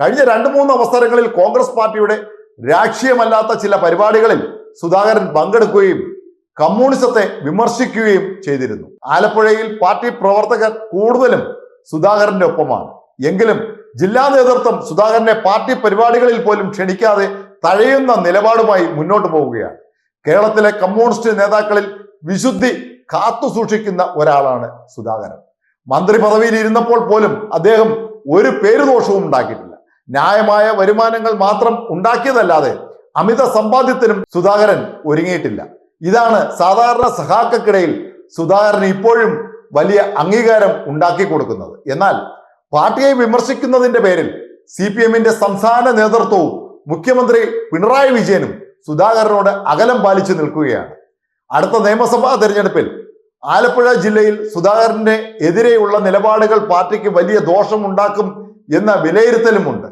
കഴിഞ്ഞ രണ്ട് മൂന്ന് അവസരങ്ങളിൽ കോൺഗ്രസ് പാർട്ടിയുടെ രാഷ്ട്രീയമല്ലാത്ത ചില പരിപാടികളിൽ സുധാകരൻ പങ്കെടുക്കുകയും കമ്മ്യൂണിസത്തെ വിമർശിക്കുകയും ചെയ്തിരുന്നു. ആലപ്പുഴയിൽ പാർട്ടി പ്രവർത്തകർ കൂടുതലും സുധാകരന്റെ ഒപ്പമാണ്. എങ്കിലും ജില്ലാ നേതൃത്വം സുധാകരനെ പാർട്ടി പരിപാടികളിൽ പോലും ക്ഷണിക്കാതെ തഴയുന്ന നിലപാടുമായി മുന്നോട്ട് പോവുകയാണ്. കേരളത്തിലെ കമ്മ്യൂണിസ്റ്റ് നേതാക്കളിൽ വിശുദ്ധി കാത്തു സൂക്ഷിക്കുന്ന ഒരാളാണ് സുധാകരൻ. മന്ത്രി പദവിയിൽ ഇരുന്നപ്പോൾ പോലും അദ്ദേഹം ഒരു പേരുദോഷവും ഉണ്ടാക്കിയിട്ടില്ല. ന്യായമായ വരുമാനങ്ങൾ മാത്രം ഉണ്ടാക്കിയതല്ലാതെ അമിത സമ്പാദ്യത്തിനും സുധാകരൻ ഒരുങ്ങിയിട്ടില്ല. ഇതാണ് സാധാരണ സഹാക്കൾക്കിടയിൽ സുധാകരൻ ഇപ്പോഴും വലിയ അംഗീകാരം ഉണ്ടാക്കി കൊടുക്കുന്നത്. എന്നാൽ പാർട്ടിയെ വിമർശിക്കുന്നതിന്റെ പേരിൽ സി പി എമ്മിന്റെ സംസ്ഥാന നേതൃത്വവും മുഖ്യമന്ത്രി പിണറായി വിജയനും സുധാകരനോട് അകലം പാലിച്ചു നിൽക്കുകയാണ്. അടുത്ത നിയമസഭാ തെരഞ്ഞെടുപ്പിൽ ആലപ്പുഴ ജില്ലയിൽ സുധാകരന്റെ എതിരെയുള്ള നിലപാടുകൾ പാർട്ടിക്ക് വലിയ ദോഷമുണ്ടാക്കും എന്ന വിലയിരുത്തലുമുണ്ട്.